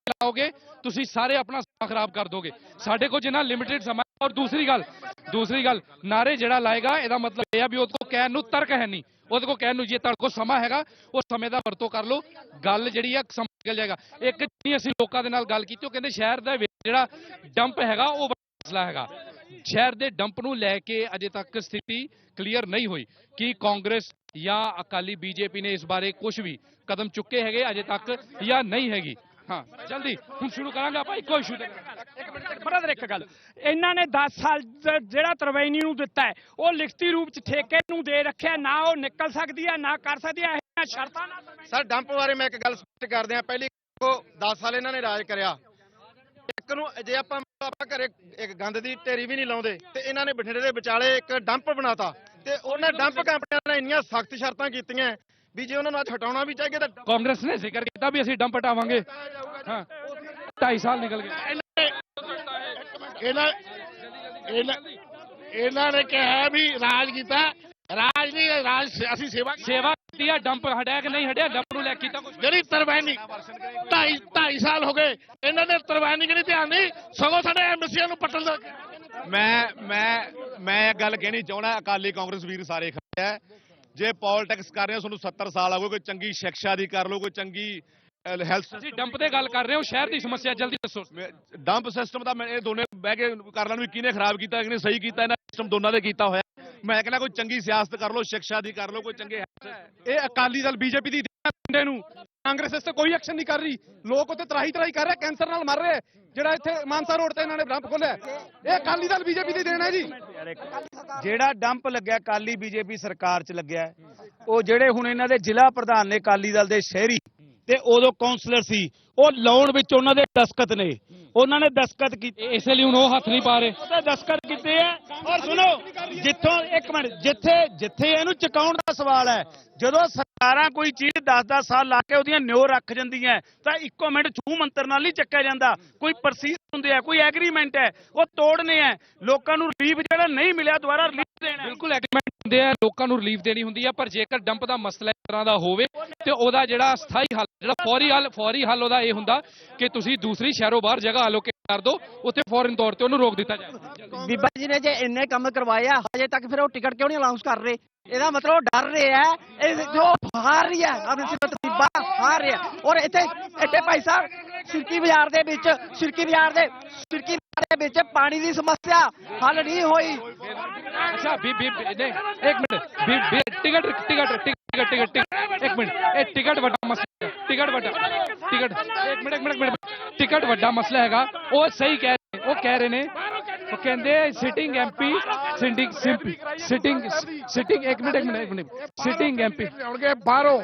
ਲਾਓਗੇ ਤੁਸੀਂ ਸਾਰੇ ਆਪਣਾ ਸਮਾਂ ਖਰਾਬ ਕਰ ਦੋਗੇ ਸਾਡੇ ਕੋਲ ਜਿੰਨਾ ਲਿਮਿਟਿਡ ਸਮਾਂ ਹੈ। ਔਰ ਦੂਸਰੀ ਗੱਲ ਦੂਸਰੀ ਗੱਲ, ਨਾਰੇ ਜਿਹੜਾ ਲਾਏਗਾ, ਇਹਦਾ ਮਤਲਬ ਇਹ ਆ ਵੀ ਉਹਦੇ ਕੋਲ ਕਹਿਣ ਨੂੰ ਤਰਕ ਹੈ ਨਹੀਂ। ਉਹਦੇ ਕੋਲ ਕਹਿਣ ਨੂੰ ਜੇ ਤੁਹਾਡੇ ਕੋਲ ਸਮਾਂ ਹੈਗਾ, ਉਹ ਸਮੇਂ ਦਾ ਵਰਤੋਂ ਕਰ ਲਓ। ਗੱਲ ਜਿਹੜੀ ਆ, ਸਮਾਂ ਨਿਕਲ ਜਾਏਗਾ। ਇੱਕ ਜਿਹੜੀ ਅਸੀਂ ਲੋਕਾਂ ਦੇ ਨਾਲ ਗੱਲ ਕੀਤੀ, ਉਹ ਕਹਿੰਦੇ ਸ਼ਹਿਰ ਦਾ ਜਿਹੜਾ ਡੰਪ ਹੈਗਾ, ਉਹ ਬੜਾ ਮਸਲਾ ਹੈਗਾ। ਸ਼ਹਿਰ ਦੇ ਡੰਪ ਨੂੰ ਲੈ ਕੇ ਅਜੇ ਤੱਕ ਸਥਿਤੀ ਕਲੀਅਰ ਨਹੀਂ ਹੋਈ ਕਿ ਕਾਂਗਰਸ ਜਾਂ ਅਕਾਲੀ ਬੀਜੇਪੀ ਨੇ ਇਸ ਬਾਰੇ ਕੁਝ ਵੀ ਕਦਮ ਚੁੱਕੇ ਹੈਗੇ ਅਜੇ ਤੱਕ ਜਾਂ ਨਹੀਂ ਹੈਗੀ। ਹਾਂ, ਜਲਦੀ, ਹੁਣ ਸ਼ੁਰੂ ਕਰਾਂਗੇ ਆਪਾਂ, ਇੱਕੋ ਇਸ਼ੂ ਤੇ ਬਰਦਰ, ਇੱਕ ਗੱਲ। ਇਹਨਾਂ ਨੇ 10 ਸਾਲ ਜ- ਜਿਹੜਾ ਤਰਵੈਨੀ ਨੂੰ ਦਿੱਤਾ ਹੈ, ਉਹ ਲਿਖਤੀ ਰੂਪ ਚ ਠੇਕੇ ਨੂੰ ਦੇ ਰੱਖਿਆ, ਨਾ ਉਹ ਨਿਕਲ ਸਕਦੀ ਹੈ ਨਾ ਕਰ ਸਕਦੀ ਹੈ ਇਹ ਸ਼ਰਤਾਂ ਨਾਲ ਸਰ, ਡੰਪ ਬਾਰੇ ਮੈਂ ਇੱਕ ਗੱਲ ਸਪਸ਼ਟ ਕਰਦੇ ਆ ਪਹਿਲੀ ਦੇਖੋ 10 ਸਾਲ ਇਹਨਾਂ ਨੇ ਰਾਜ ਕਰਿਆ। ਇੱਕ ਨੂੰ ਜੇ ਆਪਾਂ ਆਪਾਂ ਘਰੇ ਇੱਕ ਗੰਦ ਦੀ ਢੇਰੀ ਵੀ ਨਹੀਂ ਲਾਉਂਦੇ, ਤੇ ਇਹਨਾਂ ਨੇ ਬਠਿੰਡੇ ਦੇ ਵਿਚਾਲੇ ਇੱਕ ਡੰਪ ਬਣਾਤਾ। ਤੇ ਉਹਨਾਂ ਡੰਪ ਕੰਪਨੀਆਂ ਨੇ ਇੰਨੀਆਂ ਸਖਤ ਸ਼ਰਤਾਂ ਕੀਤੀਆਂ ਵੀ ਜੇ ਉਹਨਾਂ ਨੂੰ ਅੱਜ ਹਟਾਉਣਾ ਵੀ ਚਾਹੀਏ ਤਾਂ ਕਾਂਗਰਸ ਨੇ ਜ਼ਿਕਰ ਕੀਤਾ ਵੀ ਅਸੀਂ ਡੰਪ ਹਟਾਵਾਂਗੇ। ਹਾਂ। 2.5 ਸਾਲ ਨਿਕਲ ਗਏ। ਇਹਨਾਂ ਇਹਨਾਂ ਇਹਨਾਂ ਨੇ ਕਿਹਾ ਵੀ ਰਾਜ ਕੀਤਾ। ਰਾਜ ਨਹੀਂ ਰਾਜ ਅਸੀਂ ਸੇਵਾ ਕੀਤੀ। ਸੇਵਾ ਕੀਤੀ ਆ ਡੰਪ ਹਟਿਆ ਕਿ ਨਹੀਂ ਹਟਿਆ? ਡੰਪ ਨੂੰ ਲੈ ਕੇ ਕੀਤਾ ਕੁਝ ਜਿਹੜੀ ਤਰਵੈਣੀ ਢਾਈ ਢਾਈ ਸਾਲ ਹੋ ਗਏ। ਇਹਨਾਂ ਨੇ ਤਰਵੈਣੀ ਕਿ ਨਹੀਂ ਧਿਆਨ ਨਹੀਂ ਸਗੋਂ ਸਾਡੇ ਐਮਸੀਆਂ ਨੂੰ ਪੱਟਣ ਦਾ ਮੈਂ ਮੈਂ ਮੈਂ ਇੱਕ ਗੱਲ ਕਹਿਣੀ ਚਾਹਣਾ ਅਕਾਲੀ ਕਾਂਗਰਸ ਵੀਰ ਸਾਰੇ ਖੜੇ ਆ। ਜੇ ਪੋਲਿਟਿਕਸ ਕਰ ਰਹੇ ਹੋ ਤੁਹਾਨੂੰ 70 ਸਾਲ ਆ ਗਏ ਕੋਈ ਚੰਗੀ ਸਿੱਖਿਆ ਦੀ ਕਰ ਲਓ ਕੋਈ ਚੰਗੀ ਹੈਲਥ ਅਸੀਂ ਡੰਪ ਤੇ ਗੱਲ ਕਰ ਰਹੇ ਹਾਂ ਸ਼ਹਿਰ ਦੀ ਸਮੱਸਿਆ ਜਲਦੀ ਦੱਸੋ। ਡੰਪ ਸਿਸਟਮ ਦਾ ਮੈਂ ਇਹ ਦੋਨੇ ਬਹਿ ਕੇ ਕਰ ਲੈਣ ਵੀ ਕਿਹਨੇ ਖਰਾਬ ਕੀਤਾ ਕਿਹਨੇ ਸਹੀ ਕੀਤਾ ਇਹਨਾਂ ਸਿਸਟਮ ਦੋਨਾਂ ਦੇ ਕੀਤਾ ਹੋਇਆ। ਮੈਂ ਕਹਿੰਦਾ ਕੋਈ ਚੰਗੀ ਸਿਆਸਤ ਕਰ ਲਓ ਸਿੱਖਿਆ ਦੀ ਕਰ ਲਓ ਕੋਈ ਚੰਗੇ ਇਹ ਅਕਾਲੀ ਦਲ ਬੀਜੇਪੀ ਦੀ ਮੁੰਡੇ ਨੂੰ ਕਾਂਗਰਸ ਇਸ ਤੇ ਕੋਈ ਐਕਸ਼ਨ ਨਹੀਂ ਕਰ ਰਹੀ। ਲੋਕ ਉੱਤੇ ਤਰਾਹੀ ਤਰਾਹੀ ਕਰ ਰਹੇ, ਕੈਂਸਰ ਨਾਲ ਮਰ ਰਹੇ। ਜਿਹੜਾ ਇੱਥੇ ਮਾਨਸਾ ਰੋਡ ਤੇ ਇਹਨਾਂ ਨੇ ਡੰਪ ਖੋਲਿਆ ਇਹ ਅਕਾਲੀ ਦਲ ਬੀਜੇਪੀ ਦੀ ਦੇਣ ਹੈ ਜੀ। ਜਿਹੜਾ ਡੰਪ ਲੱਗਿਆ ਅਕਾਲੀ ਬੀਜੇਪੀ ਸਰਕਾਰ 'ਚ ਲੱਗਿਆ ਉਹ ਜਿਹੜੇ ਹੁਣ ਇਹਨਾਂ ਦੇ ਜ਼ਿਲ੍ਹਾ ਪ੍ਰਧਾਨ ਨੇ ਅਕਾਲੀ ਦਲ ਦੇ ਸ਼ਹਿਰੀ ਤੇ ਉਦੋਂ ਕਾਉਂਸਲਰ ਸੀ। ਉਹ ਲਾਉਣ ਵਿੱਚ ਉਹਨਾਂ ਦੇ ਦਸਖਤ ਨੇ। ਉਹਨਾਂ ਨੇ ਦਸਖਤ ਕੀਤੇ ਇਸੇ ਲਈ ਹੁਣ ਉਹ ਹੱਥ ਨਹੀਂ ਪਾ ਰਹੇ। ਉਹਦੇ ਦਸਖਤ ਕੀਤੇ ਆ। ਔਰ ਸੁਣੋ ਜਿੱਥੋਂ ਇੱਕ ਮਿੰਟ ਜਿੱਥੇ ਜਿੱਥੇ ਇਹਨੂੰ ਚੁਕਾਉਣ ਦਾ ਸਵਾਲ ਹੈ ਜਦੋਂ ਸਰਕਾਰਾਂ ਕੋਈ ਚੀਜ਼ 10-10 ਸਾਲ ਲਾ ਕੇ ਉਹਦੀਆਂ ਨਿਉ ਰੱਖ ਜਾਂਦੀਆਂ ਤਾਂ ਇੱਕੋ ਮਿੰਟ ਛੂ ਮੰਤਰ ਨਾਲ ਨਹੀਂ ਚੱਕਿਆ ਜਾਂਦਾ। ਕੋਈ ਪ੍ਰੋਸੀਜਰ ਹੁੰਦੇ ਆ ਕੋਈ ਐਗਰੀਮੈਂਟ ਹੈ ਉਹ ਤੋੜਨੇ ਆ ਲੋਕਾਂ ਨੂੰ ਰਿਲੀਫ ਜਿਹੜਾ ਨਹੀਂ ਮਿਲਿਆ ਦੁਬਾਰਾ ਰਿਲੀਫ ਦੇਣਾ। ਬਿਲਕੁਲ ਐਗਰੀਮੈਂਟ ਹੁੰਦੇ ਆ, ਲੋਕਾਂ ਨੂੰ ਰਿਲੀਫ ਦੇਣੀ ਹੁੰਦੀ ਆ, ਪਰ ਜੇਕਰ ਡੰਪ ਦਾ ਮਸਲਾ ਇਸ ਤਰ੍ਹਾਂ ਦਾ ਹੋਵੇ ਤੇ ਉਹਦਾ ਜਿਹੜਾ ਸਥਾਈ ਹੱਲ, ਜਿਹੜਾ ਫੌਰੀ ਹੱਲ ਫੌਰੀ ਹੱਲ ਉਹਦਾ ਇਹ ਹੁੰਦਾ ਕਿ ਤੁਸੀਂ ਦੂਸਰੀ ਸ਼ਹਿਰੋਂ ਬਾਹਰ ਜਗ੍ਹਾ ਅਲੋਕੇਟ ਕਰ ਦਿਓ, ਉੱਥੇ ਫੌਰਨ ਤੌਰ ਤੇ ਉਹਨੂੰ ਰੋਕ ਦਿੱਤਾ ਜਾਏ। ਬੀਬਾ ਜੀ ਨੇ ਜੇ ਇੰਨੇ ਕੰਮ ਕਰਵਾਏ ਆ, ਹਜੇ ਤੱਕ ਫਿਰ ਉਹ ਟਿਕਟ ਕਿਉਂ ਨਹੀਂ ਅਨਾਉਂਸ ਕਰ ਰਹੇ? ਇਹਦਾ ਮਤਲਬ ਉਹ ਡਰ ਰਹੇ ਆ ਇਹ ਜੋ ਹਾਰ ਰਹੀ ਆਪਣੀ ਸਿਫਤ ਬੀਬਾ, ਹਾਰ ਰਿਹਾ। ਔਰ ਇੱਥੇ ਇੱਥੇ ਭਾਈ ਸਾਹਿਬ, ਸਿਰਕੀ ਬਾਜ਼ਾਰ ਦੇ ਵਿੱਚ, ਸਿਰਕੀ ਬਾਜ਼ਾਰ ਦੇ, ਸਿਰਕੀ ਦੇ ਵਿੱਚ ਪਾਣੀ ਦੀ ਸਮੱਸਿਆ ਹੱਲ ਨਹੀਂ ਹੋਈ ਅੱਛਾ ਵੀ ਵੀ ਵੀ- ਨਹੀਂ ਇੱਕ ਮਿੰਟ ਵੀ ਵੀ ticket ticket ticket ticket ticket ਇੱਕ ਮਿੰਟ ਇਹ ਟਿਕਟ ਵੱਡਾ ਮਸਲਾ ਹੈ। ਟਿਕਟ ਵੱਡਾ ਟਿਕਟ ਇੱਕ ਮਿੰਟ ਇੱਕ ਮਿੰਟ ਮਿੰਟ ਟਿਕਟ ਵੱਡਾ ਮਸਲਾ ਹੈਗਾ ਉਹ ਸਹੀ ਕਹਿ ਰਹੇ ਉਹ ਕਹਿ ਰਹੇ ਨੇ ਉਹ ਕਹਿੰਦੇ sitting MP sitting sitting sitting ਇੱਕ ਮਿੰਟ ਇੱਕ ਮਿੰਟ ਇੱਕ ਮਿੰਟ ਸਿਟਿੰਗ ਐਮਪੀ ਆਉਣਗੇ ਬਾਹਰੋਂ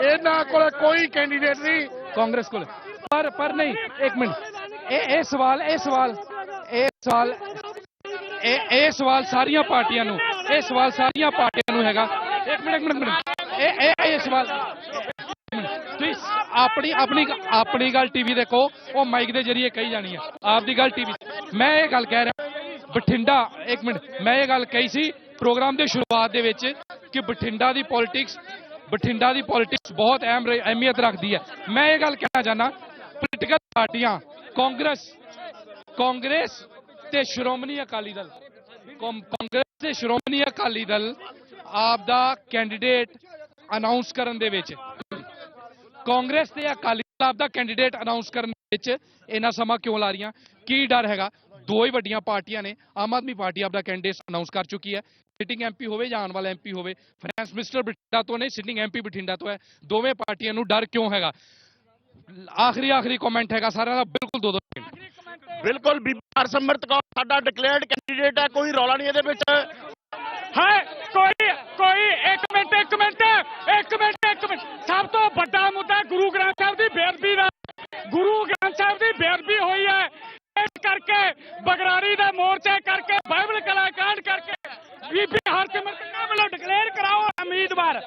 ਇਹਨਾਂ ਕੋਲ ਕੋਈ ਕੈਂਡੀਡੇਟ ਨਹੀਂ ਕਾਂਗਰਸ ਕੋਲ ਪਰ ਪਰ ਨਹੀਂ ਇੱਕ ਮਿੰਟ ਇਹ ਇਹ ਸਵਾਲ ਇਹ ਸਵਾਲ ਇਹ ਸਵਾਲ, ਇਹ ਇਹ ਸਵਾਲ ਸਾਰੀਆਂ ਪਾਰਟੀਆਂ ਨੂੰ, ਇਹ ਸਵਾਲ ਸਾਰੀਆਂ ਪਾਰਟੀਆਂ ਨੂੰ ਹੈਗਾ। ਇੱਕ ਮਿੰਟ ਇੱਕ ਮਿੰਟ ਮਿੰਟ। ਇਹ ਇਹ ਇਹ ਸਵਾਲ। ਤੁਸੀਂ ਆਪਣੀ ਆਪਣੀ ਆਪਣੀ ਗੱਲ ਟੀਵੀ ਤੇ ਕਹੋ ਉਹ ਮਾਈਕ ਦੇ ਜ਼ਰੀਏ ਕਹੀ ਜਾਣੀ ਹੈ ਆਪਦੀ ਗੱਲ ਟੀਵੀ ਮੈਂ ਇਹ ਗੱਲ ਕਹਿ ਰਿਹਾ, ਬਠਿੰਡਾ, ਇੱਕ ਮਿੰਟ, ਮੈਂ ਇਹ ਗੱਲ ਕਹੀ ਸੀ ਪ੍ਰੋਗਰਾਮ ਦੇ ਸ਼ੁਰੂਆਤ ਦੇ ਵਿੱਚ ਕਿ ਬਠਿੰਡਾ ਦੀ ਪੋਲਿਟਿਕਸ ਬਠਿੰਡਾ ਦੀ ਪੋਲਿਟਿਕਸ ਬਹੁਤ ਅਹਿਮ ਰ- ਅਹਿਮੀਅਤ ਰੱਖਦੀ ਹੈ। ਮੈਂ ਇਹ ਗੱਲ ਕਹਿਣਾ ਚਾਹਨਾ ਪੋਲੀਟੀਕਲ ਪਾਰਟੀਆਂ ਕਾਂਗਰਸ ਕਾਂਗਰਸ ਤੇ ਸ਼੍ਰੋਮਣੀ ਅਕਾਲੀ ਦਲ। ਕਾਂਗਰਸ ਤੇ ਸ਼੍ਰੋਮਣੀ ਅਕਾਲੀ ਦਲ ਆਪ ਦਾ ਕੈਂਡੀਡੇਟ ਅਨਾਉਂਸ ਕਰਨ ਦੇ ਵਿੱਚ। ਕਾਂਗਰਸ ਤੇ ਅਕਾਲੀ ਦਲ ਆਪ ਦਾ ਕੈਂਡੀਡੇਟ ਅਨਾਉਂਸ ਕਰਨ ਵਿੱਚ ਇੰਨਾ ਸਮਾਂ ਕਿਉਂ ਲਾ ਰਹੀਆਂ? ਕੀ ਡਰ ਹੈਗਾ? ਦੋ ਹੀ ਵੱਡੀਆਂ ਪਾਰਟੀਆਂ ਨੇ, ਆਮ ਆਦਮੀ ਪਾਰਟੀ ਆਪ ਦਾ ਕੈਂਡੀਡੇਟ ਅਨਾਉਂਸ ਕਰ ਚੁੱਕੀ ਹੈ। ਸਿਟਿੰਗ ਐਮਪੀ ਹੋਵੇ ਜਾਂ ਆਉਣ ਵਾਲਾ ਐਮਪੀ ਹੋਵੇ ਫਾਈਨੈਂਸ ਮਿਨਿਸਟਰ ਬਠਿੰਡਾ ਤੋਂ ਨੇ ਸਿਟਿੰਗ ਐਮਪੀ ਬਠਿੰਡਾ ਤੋਂ ਹੈ। ਦੋਵੇਂ ਪਾਰਟੀਆਂ ਨੂੰ ਡਰ ਕਿਉਂ ਹੈਗਾ? ਆਖਰੀ ਆਖਰੀ ਕਮੈਂਟ ਹੈਗਾ ਸਾਰਿਆਂ ਦਾ ਬਿਲਕੁਲ ਦੋ ਦੋ ਬਿਲਕੁਲ ਬੀਬੀ ਹਰਸਿਮਰਤ ਕੌਰ ਸਾਡਾ ਡਿਕਲੇਅਰਡ ਕੈਂਡੀਡੇਟ ਹੈ ਕੋਈ ਰੌਲਾ ਨਹੀਂ ਇਹਦੇ ਵਿੱਚ। ਹੈ ਕੋਈ ਕੋਈ ਇੱਕ ਮਿੰਟ ਇੱਕ ਮਿੰਟ ਇੱਕ ਮਿੰਟ ਇੱਕ ਮਿੰਟ। ਸਭ ਤੋਂ ਵੱਡਾ ਮੁੱਦਾ ਗੁਰੂ ਗ੍ਰੰਥ ਸਾਹਿਬ ਦੀ ਬੇਅਦਬੀ ਦਾ। ਗੁਰੂ ਗ੍ਰੰਥ ਸਾਹਿਬ ਦੀ ਬੇਅਦਬੀ ਹੋਈ ਹੈ। ਇਸ ਕਰਕੇ ਬਗਰਾੜੀ ਦੇ ਮੋਰਚੇ ਕਰਕੇ ਬਾਈਬਲ ਕਲਾਕਾਂਡ ਕਰਕੇ ਬੀਬੀ ਹਰਸਿਮਰਤ ਕੌਰ ਵੱਲੋਂ ਡਿਕਲੇਅਰ ਕਰਾਓ ਉਮੀਦਵਾਰ।